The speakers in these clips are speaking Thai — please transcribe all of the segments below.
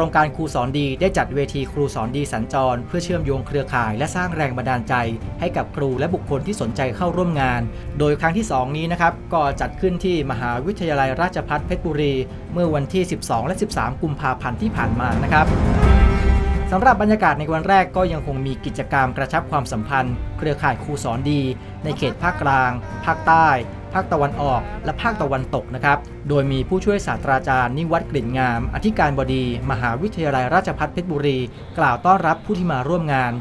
รงการครูสอนดีได้จัดเวทีครูสอนดีสัญจร เพื่อเชื่อมโยงเครือข่ายและสร้างแรงบันดาลใจ ให้กับครูและบุคคลที่สนใจเข้าร่วมงาน โดยครั้งที่ 2 นี้นะครับก็จัดขึ้นที่มหาวิทยาลัยราชภัฏเพชรบุรี เมื่อวันที่ 12 และ 13 กุมภาพันธ์ที่ผ่านมานะครับสำหรับบรรยากาศในวันแรกก็ยังคงมีกิจกรรมกระชับความสัมพันธ์ เครือข่ายครูสอนดี ในเขตภาคกลาง ภาคใต้ ภาคตะวันออก และภาคตะวันตกนะครับ โดยมีผู้ช่วยศาสตราจารย์นิวัฒน์กลิ่นงาม อธิการบดี มหาวิทยาลัยราชภัฏเพชรบุรี กล่าวต้อนรับผู้ที่มาร่วมงาน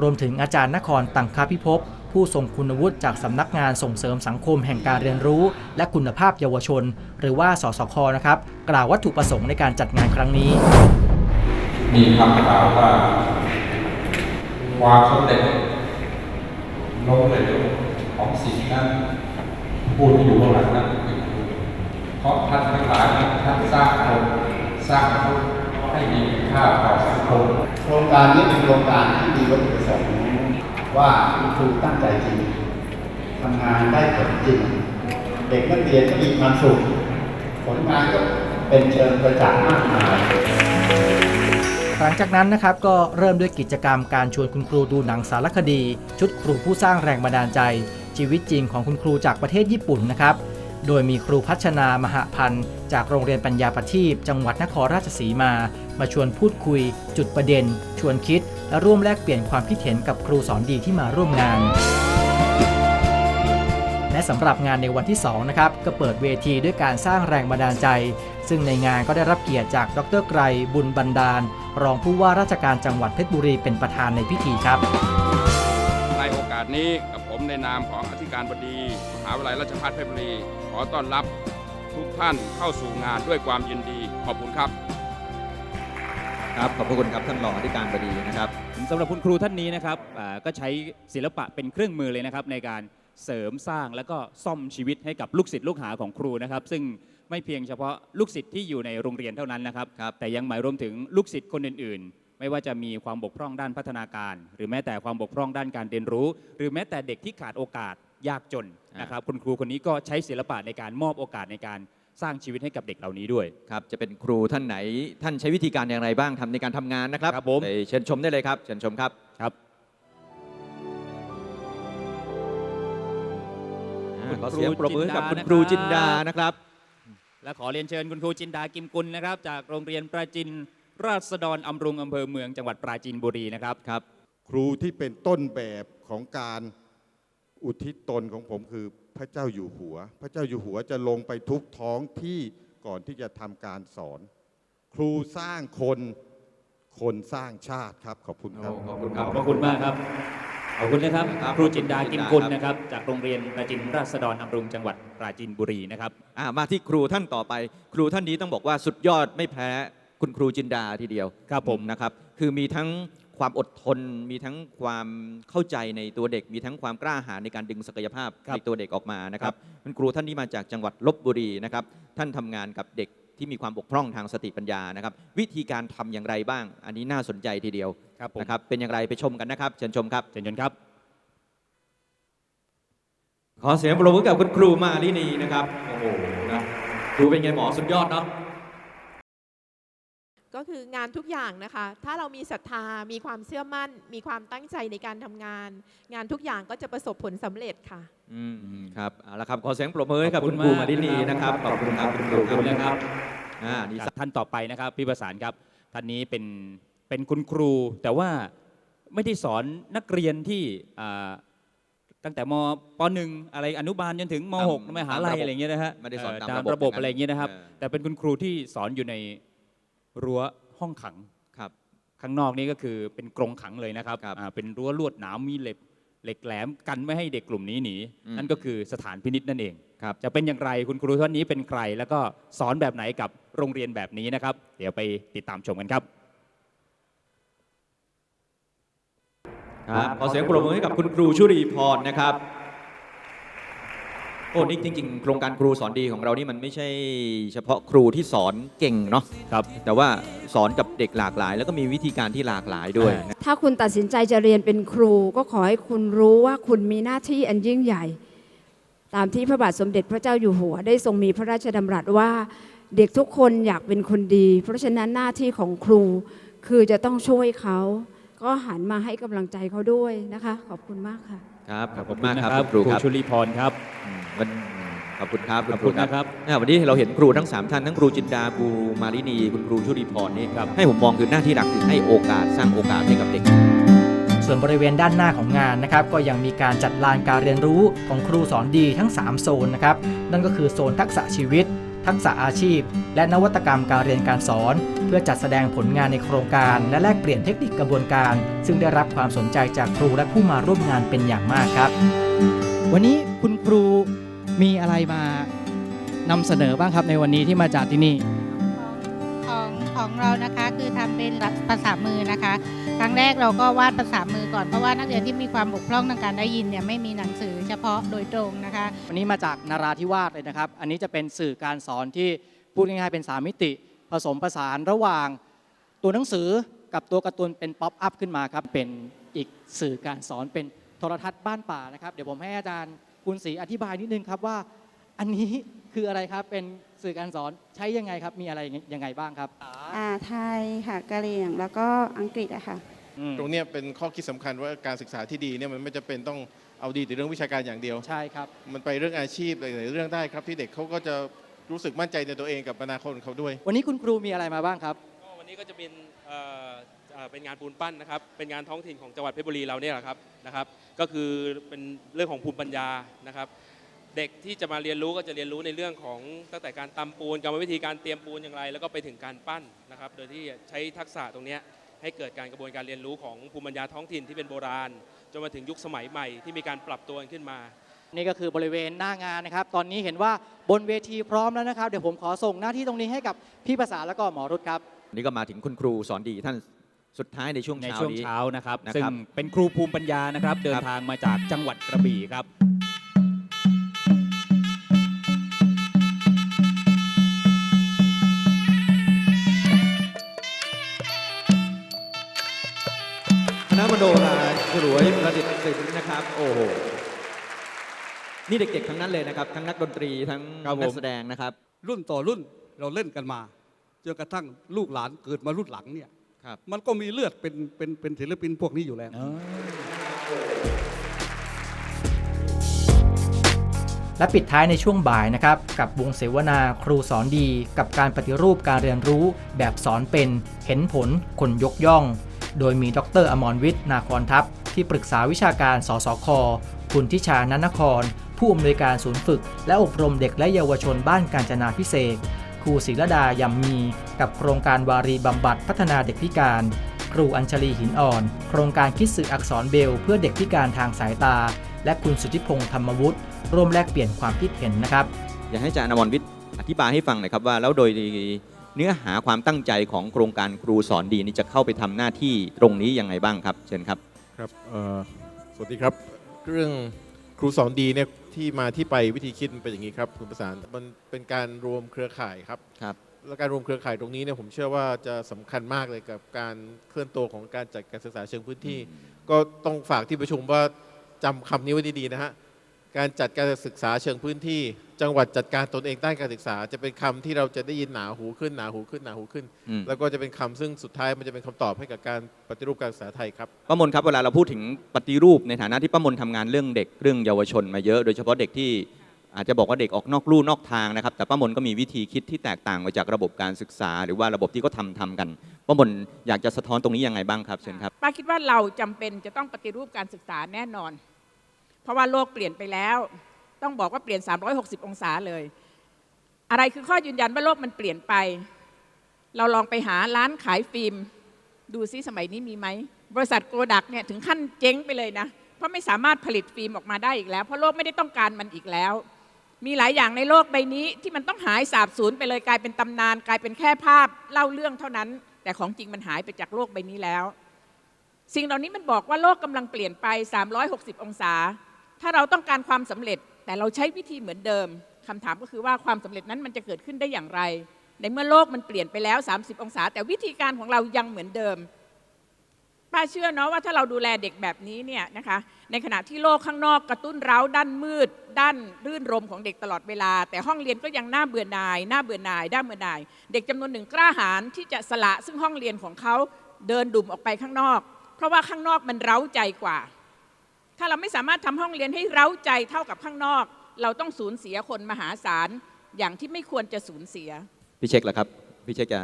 รวมถึงอาจารย์นครตังคาพิภพผู้ทรงคุณวุฒิจากสำนักงานส่งเสริมสังคมแห่งการเรียนรู้ และคุณภาพเยาวชน หรือว่าสสคนะครับ กล่าววัตถุประสงค์ในการจัดงานครั้งนี้ มีคำกล่าวว่าความสำเร็จล้มเหลวของสิ่งนั้น พูดที่อยู่ข้างหลังนั้นคือครูเพราะท่านทั้งหลายท่านสร้างคนสร้างมนุษย์ให้มีค่าต่อสังคมโครงการนี้เป็นโครงการที่มีวัตถุประสงค์ว่าคุณครูตั้งใจจริงทำงานได้ผลจริง เด็กนักเรียนก็มีความสุข ผลงานก็เป็นเชิงประจักษ์มากมายหลังจากนั้นนะครับก็เริ่มด้วยกิจกรรมการชวนคุณครูดูหนังสารคดี ชุดครูผู้สร้างแรงบันดาลใจ ชีวิตจริงของคุณครูจากประเทศญี่ปุ่นนะครับ โดยมีครูพัชนามหาพันธ์ จากโรงเรียนปัญญาประทีปจังหวัดนครราชสีมา มาชวนพูดคุย จุดประเด็น ชวนคิด และร่วมแลกเปลี่ยนความคิดเห็นกับครูสอนดีที่มาร่วมงาน และสำหรับงานในวันที่2นะครับก็เปิดเวทีด้วยการสร้างแรงบันดาลใจ ซึ่งในงานก็ได้รับเกียรติจากดรไกรบุญบันดาล รองผู้ว่าราชการจังหวัดเพชรบุรีเป็นประธานในพิธีครับ สนี้กับผมในนามของอธิการบดี มหาวิทยาลัยราชภัฏเพชรบุรี ขอต้อนรับทุกท่านเข้าสู่งานด้วยความยินดีขอบคุณครับ ครับขอบพระคุณครับท่านรองอธิการบดีนะครับสำหรับคุณครูท่านนี้นะครับอ่าก็ใช้ศิลปะเป็นเครื่องมือเลยนะครับ ในการเสริมสร้างและก็ซ่อมชีวิตให้กับลูกศิษย์ลูกหาของครูนะครับ ซึ่งไม่เพียงเฉพาะลูกศิษย์ที่อยู่ในโรงเรียนเท่านั้นนะครับครับแต่ยังหมายรวมถึงลูกศิษย์คนอื่นๆ ไม่ว่าจะมีความบกพร่องด้านพัฒนาการ หรือแม้แต่ความบกพร่องด้านการเรียนรู้ หรือแม้แต่เด็กที่ขาดโอกาสยากจนนะครับคุณครูคนนี้ก็ใช้ศิลปะในการมอบโอกาสในการสร้างชีวิตให้กับเด็กเหล่านี้ด้วยครับจะเป็นครูท่านไหนท่านใช้วิธีการอย่างไรบ้างทำในการทำงานนะครับครับผมไปเชิญชมได้เลยครับเชิญชมครับครับอ่าคุณขอเสียงครูปรบมือให้กับจิคุณนดาครูจินนะครับดานะครับ และขอเรียนเชิญคุณครูจินดากิมกุลนะครับ จากโรงเรียนปราจิน ราษฎรอำรุงอำเภอเมืองจังหวัดปราจีนบุรีนะครับครับ ครูที่เป็นต้นแบบของการอุทิศตนของผมคือพระเจ้าอยู่หัว พระเจ้าอยู่หัวจะลงไปทุกท้องที่ก่อนที่จะทำการสอน ครูสร้างคนคนสร้างชาติครับขอบคุณครับขอบคุณครับขอบพระคุณมากครับขอบคุณนะครับครับครูจินดาขอบคุณกิมกุลครับนะครับจากโรงเรียนปราจินราษฎรอำรุงจังหวัดปราจีนบุรีนะครับอ่ามาที่ครูท่านต่อไป ครูท่านนี้ต้องบอกว่าสุดยอดไม่แพ้ คุณครูจินดาทีเดียวครับผมนะครับ คือมีทั้งความอดทน มีทั้งความเข้าใจในตัวเด็ก มีทั้งความกล้าหาญในการดึงศักยภาพครับในตัวเด็กออกมานะครับ คุณครูท่านนี้มาจากจังหวัดลบบุรีนะครับ ท่านทำงานกับเด็กที่มีความบกพร่องทางสติปัญญานะครับ วิธีการทำอย่างไรบ้าง อันนี้น่าสนใจทีเดียวครับผมนะครับ เป็นอย่างไรไปชมกันนะครับ เชิญชมครับเชิญชนครับ ขอเสียงปรบมือกับคุณครูมาลินีนะครับโอ้โหนะครูเป็นไงหมอสุดยอดเนาะ ก็คืองานทุกอย่างนะคะ ถ้าเรามีศรัทธา มีความเชื่อมั่น มีความตั้งใจในการทำงาน งานทุกอย่างก็จะประสบผลสำเร็จค่ะ อืมครับเอาละครับขอเสียงปรบมือให้กับขอบคุคุณณครูมากมาลินีนะครับขอบคุณครับคุณครูขอบคุณนะครับอ่านี่ท่านต่อไปนะครับพี่ประสานครับท่านนี้เป็นเป็นคุณครู แต่ว่าไม่ได้สอนนักเรียนที่อ่าตั้งแต่มปหนึ่งอะไรอนุบาลจนถึงมหกมหาลัยอะไรอย่างเงี้ยนะฮะไม่ได้สอนเตามระระบบบบอะไรอย่างเงี้ยนะครับเออแต่เป็นคุณครูที่สอนอยู่ใน รั้วห้องขังครับข้างนอกนี่ก็คือเป็นกรงขังเลยนะครับครับอ่าเป็นรั้วลวดหนามมีเหล็กเหล็กแหลมกันไม่ให้เด็กกลุ่มนี้หนีอืมนั่นก็คือสถานพินิษนั่นเองครับจะเป็นอย่างไรคุณครูท่านนี้เป็นใคร แล้วก็สอนแบบไหนกับโรงเรียนแบบนี้นะครับ เดี๋ยวไปติดตามชมกันครับครับขอเสียงปรบมือให้กับคุณครูชุรีพรนะครับ โอ้นี่จริง ๆ โครงการครูสอนดีของเรานี่มันไม่ใช่เฉพาะครูที่สอนเก่งเนาะครับ แต่ว่าสอนกับเด็กหลากหลาย แล้วก็มีวิธีการที่หลากหลายด้วยนะถ้าคุณตัดสินใจจะเรียนเป็นครู ก็ขอให้คุณรู้ว่าคุณมีหน้าที่อันยิ่งใหญ่ ตามที่พระบาทสมเด็จพระเจ้าอยู่หัว ได้ทรงมีพระราชดำรัสว่าเด็กทุกคนอยากเป็นคนดี เพราะฉะนั้นหน้าที่ของครูคือจะต้องช่วยเขา ก็หันมาให้กำลังใจเขาด้วยนะคะ ขอบคุณมากค่ะ ครับขอบขคุอบณคุณมากนะครับครับคุณครูครับชุลีพรครับอืมวันขอบคุณครับขอบคุณนะครับอ่าวันนี้เราเห็นครูทั้ง 3 ท่านทั้งครูจินดาครูมาลินีคุณครูชุลีพรนี่ครับให้ผมมองคือหน้าที่หลักคือให้โอกาสสร้างโอกาสให้กับเด็ก ส่วนบริเวณด้านหน้าของงานนะครับ ก็ยังมีการจัดลานการเรียนรู้ของครูสอนดีทั้ง 3 โซนนะครับนั่นก็คือโซนทักษะชีวิต ทักษะอาชีพ และนวัตกรรมการเรียนการสอน เพื่อจัดแสดงผลงานในโครงการ และแลกเปลี่ยนเทคนิคกระบวนการ ซึ่งได้รับความสนใจจากครูและผู้มาร่วมงานเป็นอย่างมากครับ วันนี้คุณครูมีอะไรมานำเสนอบ้างครับในวันนี้ที่มาจากที่นี่ของของเรานะคะคือทำเป็นภาษามือนะคะ ครั้งแรกเราก็วาดภาษามือก่อนเพราะว่านักเรียนที่มีความบกพร่องทางการได้ยินเนี่ยไม่มีหนังสือเฉพาะโดยตรงนะคะ วันนี้มาจากนาราธิวาสเลยนะครับ อันนี้จะเป็นสื่อการสอนที่พูดง่ายๆเป็นสามมิติ ผสมผสานระหว่างตัวหนังสือกับตัวการ์ตูนเป็นป๊อปอัพขึ้นมาครับเป็นอีกสื่อการสอนเป็นโทรทัศน์บ้านป่านะครับ เดี๋ยวผมให้อาจารย์คุณศรีอธิบายนิดนึงครับว่า อันนี้คืออะไรครับเป็น สื่อการสอนใช้ยังไงครับ มีอะไรยังไงบ้างครับอ่าไทยค่ะกะเหรี่ยงแล้วก็อังกฤษอะค่ะ อืมตรงเนี้ยเป็นข้อคิดสำคัญว่าการศึกษาที่ดีเนี่ยมันไม่จะเป็นต้องเอาดีแต่เรื่องวิชาการอย่างเดียว ใช่ครับ มันไปเรื่องอาชีพหลายๆเรื่องได้ครับที่เด็กเขาก็จะรู้สึกมั่นใจในตัวเองกับอนาคตของเขาด้วย วันนี้คุณครูมีอะไรมาบ้างครับ ก็วันนี้ก็จะเป็นเอ่อเอ่อเป็นงานปูนปั้นนะครับ เป็นงานท้องถิ่นของจังหวัดเพชรบุรีเราเนี่ยแหละครับนะครับ ก็คือเป็นเรื่องของภูมิปัญญานะครับ เด็กที่จะมาเรียนรู้ก็จะเรียนรู้ในเรื่องของตั้งแต่การตำปูนกรรมวิธีการเตรียมปูนอย่างไร แล้วก็ไปถึงการปั้นนะครับ โดยที่ใช้ทักษะตรงเนี้ยให้เกิดการกระบวนการเรียนรู้ของภูมิปัญญาท้องถิ่นที่เป็นโบราณจนมาถึงยุคสมัยใหม่ที่มีการปรับตัวกันขึ้นมานี่ก็คือบริเวณหน้างานนะครับ ตอนนี้เห็นว่าบนเวทีพร้อมแล้วนะครับ เดี๋ยวผมขอส่งหน้าที่ตรงนี้ให้กับพี่ภาษาแล้วก็หมอรุตครับ นี่ก็มาถึงคุณครูสอนดีท่านสุดท้ายในช่วงในเช้าช่วงนี้ เช้านะครับ นะครับซึ่งเป็นครูภูมิปัญญานะครับ เดินทางมาจากจังหวัดกระบี่ครับ โนราฉลวยประดิษฐ์ศิลป์นะครับ โอ้โห นี่เด็กๆทั้งนั้นเลยนะครับ ทั้งนักดนตรีทั้งครับผม นักแสดงนะครับ รุ่นต่อรุ่นเราเล่นกันมาจนกระทั่งลูกหลานเกิดมารุ่นหลังเนี่ยครับ มันก็มีเลือดเป็นเป็นเป็นศิลปินพวกนี้อยู่แล้ว และปิดท้ายในช่วงบ่ายนะครับ กับวงเสวนาครูสอนดี กับการปฏิรูปการเรียนรู้แบบสอนเป็น เห็นผลคนยกย่อง โดยมีดรอมรวิทย์นาคอนทัพ ที่ปรึกษาวิชาการสสค คุณทิชานันนคร ผู้อำนวยการศูนย์ฝึก และอบรมเด็กและเยาวชนบ้านกาญจนาพิเศษครูศิรดายำมี กับโครงการวารีบำบัดพัฒนาเด็กพิการ ครูอัญชลีหินอ่อน โครงการคิดสื่ออักษรเบล เพื่อเด็กพิการทางสายตา และคุณสุทธิพงษ์ธรรมวุฒิร่วมแลกเปลี่ยนความคิดเห็นนะครับ อยากให้อาจารย์อมรวิทย์อธิบายให้ฟังหน่อยครับว่าแล้วโดย เนื้อหาความตั้งใจของโครงการครูสอนดีนี่จะเข้าไปทำหน้าที่ตรงนี้ยังไงบ้างครับ เชิญครับครับเอ่อสวัสดีครับเรื่องครูสอนดีเนี่ยที่มาที่ไปวิธีคิดมันเป็นอย่างนี้ครับคุณประสานมันเป็นการรวมเครือข่ายครับครับและการรวมเครือข่ายตรงนี้เนี่ยผมเชื่อว่าจะสำคัญมากเลยกับการเคลื่อนตัวของการจัดการศึกษาเชิงพื้นที่ ก็ต้องฝากที่ประชุมว่าจำคำนี้ไว้ดีๆนะฮะ การจัดการศึกษาเชิงพื้นที่ จังหวัดจัดการตนเองด้านการศึกษา จะเป็นคำที่เราจะได้ยินหนาหูขึ้นหนาหูขึ้นหนาหูขึ้นอืมแล้วก็จะเป็นคำซึ่งสุดท้ายมันจะเป็นคำตอบให้กับการปฏิรูปการศึกษาไทยครับป้ามนครับเวลาเราพูดถึงปฏิรูปในฐานะที่ป้ามนทำงานเรื่องเด็กเรื่องเยาวชนมาเยอะ โดยเฉพาะเด็กที่อาจจะบอกว่าเด็กออกนอกลู่นอกทางนะครับ แต่ป้ามนก็มีวิธีคิดที่แตกต่างไปจากระบบการศึกษา หรือว่าระบบที่เขาทำทำกันป้ามนอยากจะสะท้อนตรงนี้ยังไงบ้างครับเชิญครับป้าคิดว่าเราจำเป็นจะต้องปฏิรูปการศึกษาแน่นอน เพราะว่าโลกเปลี่ยนไปแล้ว ต้องบอกว่าเปลี่ยน 360 องศาเลย อะไรคือข้อยืนยันว่าโลกมันเปลี่ยนไป เราลองไปหาร้านขายฟิล์ม ดูซิสมัยนี้มีไหม บริษัทโกดักเนี่ยถึงขั้นเจ๊งไปเลยนะ เพราะไม่สามารถผลิตฟิล์มออกมาได้อีกแล้ว เพราะโลกไม่ได้ต้องการมันอีกแล้ว มีหลายอย่างในโลกใบนี้ที่มันต้องหายสาบสูญไปเลยกลายเป็นตำนาน กลายเป็นแค่ภาพเล่าเรื่องเท่านั้น แต่ของจริงมันหายไปจากโลกใบนี้แล้วสิ่งเหล่านี้มันบอกว่าโลกกำลังเปลี่ยนไป 360 องศา ถ้าเราต้องการความสำเร็จแต่เราใช้วิธีเหมือนเดิมคำถามก็คือว่าความสำเร็จนั้นมันจะเกิดขึ้นได้อย่างไร ในเมื่อโลกมันเปลี่ยนไปแล้ว 30 องศา แต่วิธีการของเรายังเหมือนเดิม ป้าเชื่อเนาะว่าถ้าเราดูแลเด็กแบบนี้เนี่ยนะคะในขณะที่โลกข้างนอกกระตุ้นเร้าด้านมืด ด้านรื่นรมของเด็กตลอดเวลา แต่ห้องเรียนก็ยังน่าเบื่อหน่ายน่าเบื่อหน่ายน่าเบื่อหน่าย เด็กจำนวนหนึ่งกล้าหาญที่จะสละซึ่งห้องเรียนของเขาเดินดุ่มออกไปข้างนอก เพราะว่าข้างนอกมันเร้าใจกว่า ถ้าเราไม่สามารถทำห้องเรียนให้เร้าใจเท่ากับข้างนอก เราต้องสูญเสียคนมหาศาลอย่างที่ไม่ควรจะสูญเสีย พี่เช็คล่ะครับ พี่เช็คจะ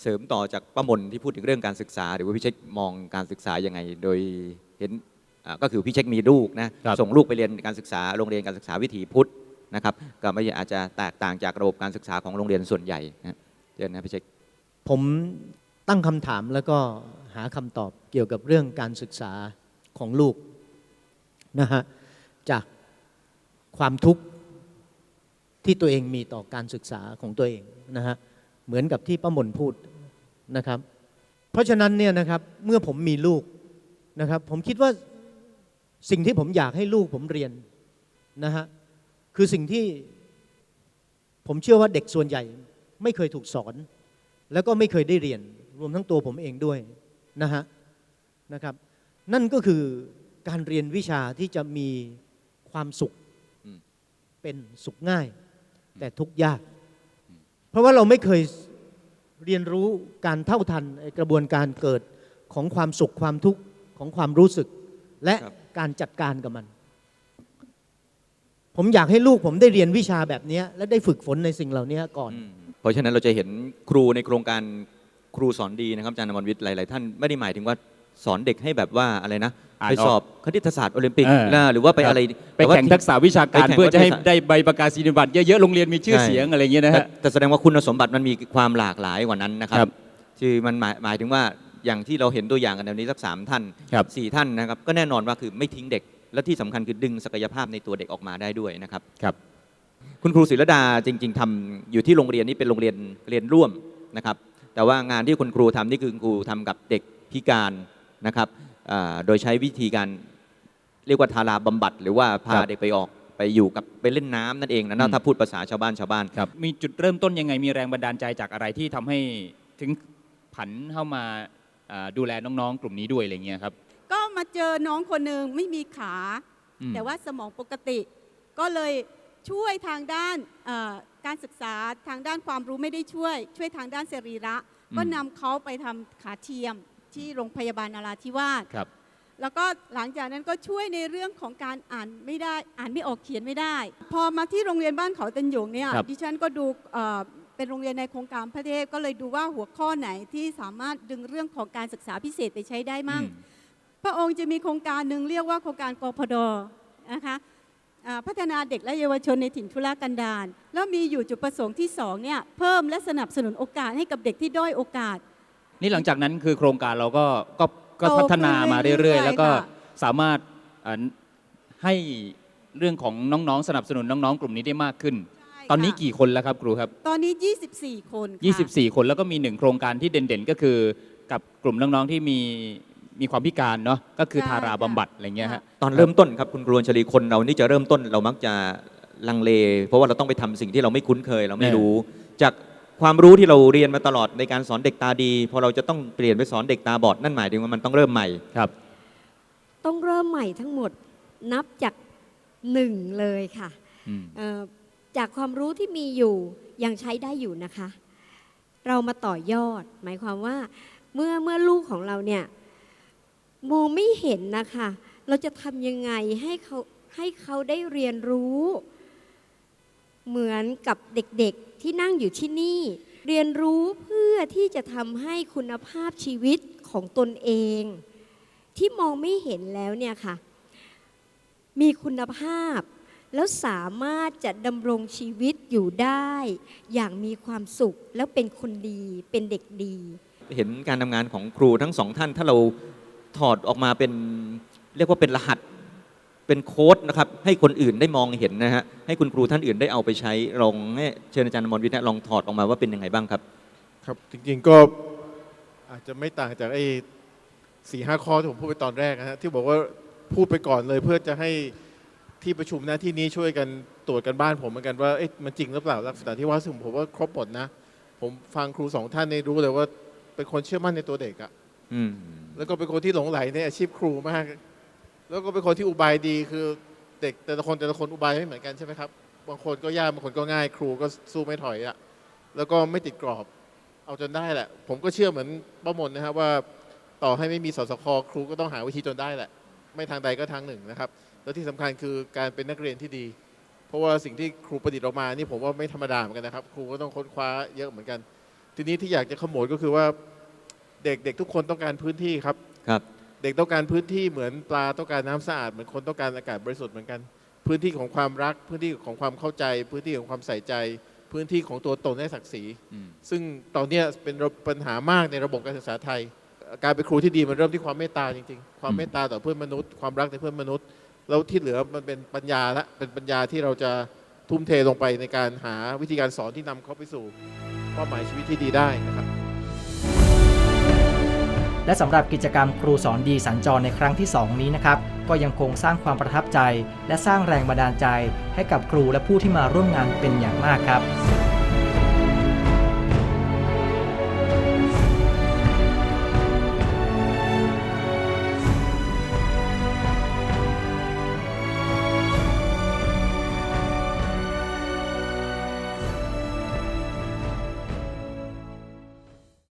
เสริมต่อจากป้ามนที่พูดถึงเรื่องการศึกษา หรือว่าพี่เช็คมองการศึกษายังไง โดยเห็นอ่าก็คือพี่เช็คมีลูกนะส่งลูกไปเรียนการศึกษาโรงเรียนการศึกษาวิถีพุทธนะครับก็ไม่อาจจะแตกต่างจากระบบการศึกษาของโรงเรียนส่วนใหญ่นะเชิญนะพี่เช็คผมตั้งคำถามแล้วก็หาคำตอบเกี่ยวกับเรื่องการศึกษาของลูก นะฮะจากความทุกข์ที่ตัวเองมีต่อการศึกษาของตัวเองนะฮะเหมือนกับที่ป้ามนพูดนะครับ เพราะฉะนั้นเนี่ยนะครับเมื่อผมมีลูกนะครับผมคิดว่าสิ่งที่ผมอยากให้ลูกผมเรียนนะฮะคือสิ่งที่ผมเชื่อว่าเด็กส่วนใหญ่ไม่เคยถูกสอน แล้วก็ไม่เคยได้เรียน รวมทั้งตัวผมเองด้วยนะฮะนะครับ นั่นก็คือ การเรียนวิชาที่จะมีความสุขอืมเป็นสุขง่าย แต่ทุกข์ยาก เพราะว่าเราไม่เคยเรียนรู้การเท่าทันไอ้กระบวนการเกิดของความสุขความทุกข์ของความรู้สึก และการจัดการกับมัน ผมอยากให้ลูกผมได้เรียนวิชาแบบเนี้ยและได้ฝึกฝนในสิ่งเหล่านี้ก่อน เพราะฉะนั้นเราจะเห็นครูในโครงการครูสอนดีนะครับอาจารย์อมรวิทย์หลาย ๆ ท่านไม่ได้หมายถึงว่า สอนเด็กให้แบบว่าอะไรนะอ่านไปออกสอบคณิตศาสตร์โอลิมปิกเออ นะหรือว่าไปครับอะไรไปต่ว่า แข่งทักษะวิชาการไปแข่งเพื่อจะให้ทักษได้ใบประกาศนียบัตรเยอะๆโรงเรียนมีชื่อเสียงอะไรอย่างเงี้ยนะแต่ฮะ แต่แสดงว่าคุณสมบัติมันมีความหลากหลายกว่านั้นนะครับครับคือมันหมายหมายถึงว่าอย่างที่เราเห็นตัวอย่างกันในวันนี้สักสามท่านครับ สี่ท่านนะครับก็แน่นอนว่าคือไม่ทิ้งเด็ก และที่สำคัญคือดึงศักยภาพในตัวเด็กออกมาได้ด้วยนะครับ ครับ คุณครูศิรดาจริง ๆทำอยู่ที่โรงเรียนนี้เป็นโรงเรียนเรียนร่วมนะครับ แต่ว่างานที่คุณครูทำนี่คือคุณครูทำกับเด็กพิการ นะครับอ่าโดยใช้วิธีการเรียกว่าทาราบำบัด หรือว่าพาครับเด็กไปออกไปอยู่กับไปเล่นน้ำนั่นเองนะถ้าพูดภาษาชาวบ้านชาวบ้านครับมีจุดเริ่มต้นยังไงมีแรงบันดาลใจจากอะไรที่ทำให้ถึงผันเข้ามาอ่าดูแลน้องๆ กลุ่มนี้ด้วยอะไรเงี้ยครับ ก็มาเจอน้องคนหนึ่งไม่มีขาอืมแต่ว่าสมองปกติ ก็เลยช่วยทางด้านเอ่อการศึกษาทางด้านความรู้ไม่ได้ช่วย ช่วยทางด้านสรีระ ก็นำเขาไปทำขาเทียม ที่โรงพยาบาลนาราธิวาสครับ แล้วก็หลังจากนั้นก็ช่วยในเรื่องของการอ่านไม่ได้อ่านไม่ออกเขียนไม่ได้ พอมาที่โรงเรียนบ้านเขาตันหยงเนี่ยครับ ดิฉันก็ดูเอ่อเป็นโรงเรียนในโครงการพระเทพก็เลยดูว่าหัวข้อไหนที่สามารถดึงเรื่องของการศึกษาพิเศษไปใช้ได้มั่งพระองค์จะมีโครงการหนึ่งเรียกว่าโครงการกพดนะคะอ่าพัฒนาเด็กและเยาวชนในถิ่นทุรกันดารแล้วมีอยู่จุดประสงค์ที่สองเนี่ยเพิ่มและสนับสนุนโอกาสให้กับเด็กที่ด้อยโอกาส นี่หลังจากนั้นคือโครงการเราก็ก็ก็โตขึ้นพัฒนามาเรื่อยเรื่อยๆๆแล้วก็ค่ะ สามารถอ่าให้เรื่องของน้องๆ สนับสนุนน้องๆ กลุ่มนี้ได้มากขึ้นตอนนี้กี่คนแล้วครับครูครับ ตอนนี้ 24 คนค่ะ 24 คนแล้วก็มีหนึ่งโครงการที่เด่นๆ ก็คือกับกลุ่มน้องๆที่มีมีความพิการเนาะก็คือใช่ทาราบำบัดอะไรเงี้ยฮะ ตอนเริ่มต้นครับคุณครูอัญชลีคนเรานี่จะเริ่มต้นเรามักจะลังเล เพราะว่าเราต้องไปทำสิ่งที่เราไม่คุ้นเคยเราไม่เออรู้ จาก ความรู้ที่เราเรียนมาตลอดในการสอนเด็กตาดี พอเราจะต้องเปลี่ยนไปสอนเด็กตาบอดนั่นหมายถึงว่ามันต้องเริ่มใหม่ครับ ต้องเริ่มใหม่ทั้งหมดนับจากหนึ่งเลยค่ะอืมเอ่อจากความรู้ที่มีอยู่ยังใช้ได้อยู่นะคะ เรามาต่อยอด หมายความว่าเมื่อเมื่อลูกของเราเนี่ยมองไม่เห็นนะคะ เราจะทำยังไงให้เขาให้เขาได้เรียนรู้ เหมือนกับเด็กๆที่นั่งอยู่ที่นี่ เรียนรู้เพื่อที่จะทำให้คุณภาพชีวิตของตนเอง ที่มองไม่เห็นแล้วเนี่ยค่ะ มีคุณภาพ แล้วสามารถจะดำรงชีวิตอยู่ได้ อย่างมีความสุขแล้วเป็นคนดีเป็นเด็กดี เห็นการทำงานของครูทั้งสองท่านถ้าเราถอดออกมาเป็นเรียกว่าเป็นรหัส เป็นโค้ดนะครับให้คนอื่นได้มองเห็นนะฮะให้คุณครูท่านอื่นได้เอาไปใช้ลองให้เชิญอาจารย์อมรวิทย์นะลองถอดออกมาว่าเป็นยังไงบ้างครับครับจริงๆก็อาจจะไม่ต่างจากไอ้สี่ห้าข้อที่ผมพูดไปตอนแรกนะฮะที่บอกว่าพูดไปก่อนเลยเพื่อจะให้ที่ประชุมหน้าที่นี้ช่วยกันตรวจกันบ้านผมเหมือนกันว่าเอ๊ะมันจริงหรือเปล่าลักษณะที่ว่าซึ่งผมว่าครบหมดนะ ผมฟังครูสองท่านนี่รู้เลยว่าเป็นคนเชื่อมั่นในตัวเด็กอะอืมแล้วก็เป็นคนที่หลงไหลในอาชีพครูมาก แล้วก็เป็นคนที่อุบายดีคือเด็กแต่ละคนแต่ละคนอุบายไม่เหมือนกันใช่ไหมครับ บางคนก็ยากบางคนก็ง่าย ครูก็สู้ไม่ถอยอะแล้วก็ไม่ติดกรอบ เอาจนได้แหละ ผมก็เชื่อเหมือนป้ามนนะครับว่าต่อให้ไม่มีสสคครูก็ต้องหาวิธีจนได้แหละ ไม่ทางใดก็ทางหนึ่งนะครับ แล้วที่สำคัญคือการเป็นนักเรียนที่ดี เพราะว่าสิ่งที่ครูประดิษฐ์ออกมานี่ผมว่าไม่ธรรมดาเหมือนกันนะครับ ครูก็ต้องค้นคว้าเยอะเหมือนกัน ทีนี้ที่อยากจะขโมยก็คือว่าเด็กเด็กทุกคนต้องการพื้นที่ครับครับ เด็กต้องการพื้นที่เหมือนปลาต้องการน้ำสะอาดเหมือนคนต้องการอากาศบริสุทธิ์เหมือนกัน พื้นที่ของความรัก พื้นที่ของความเข้าใจ พื้นที่ของความใส่ใจ พื้นที่ของตัวตนและศักดิ์ศรีซึ่งตอนเนี้ยเป็นปัญหามากในระบบการศึกษาไทย การเป็นครูที่ดีมันเริ่มที่ความเมตตาจริงๆ ความเมตตาต่อเพื่อนมนุษย์ ความรักในเพื่อนมนุษย์ แล้วที่เหลือมันเป็นปัญญาละเป็นปัญญาที่เราจะทุ่มเทลงไปในการหาวิธีการสอนที่นำเขาไปสู่เป้าหมายชีวิตที่ดีได้นะครับ และสำหรับกิจกรรมครูสอนดีสัญจรในครั้งที่ 2 นี้นะครับ ก็ยังคงสร้างความประทับใจ และสร้างแรงบันดาลใจ ให้กับครูและผู้ที่มาร่วมงานเป็นอย่างมากครับ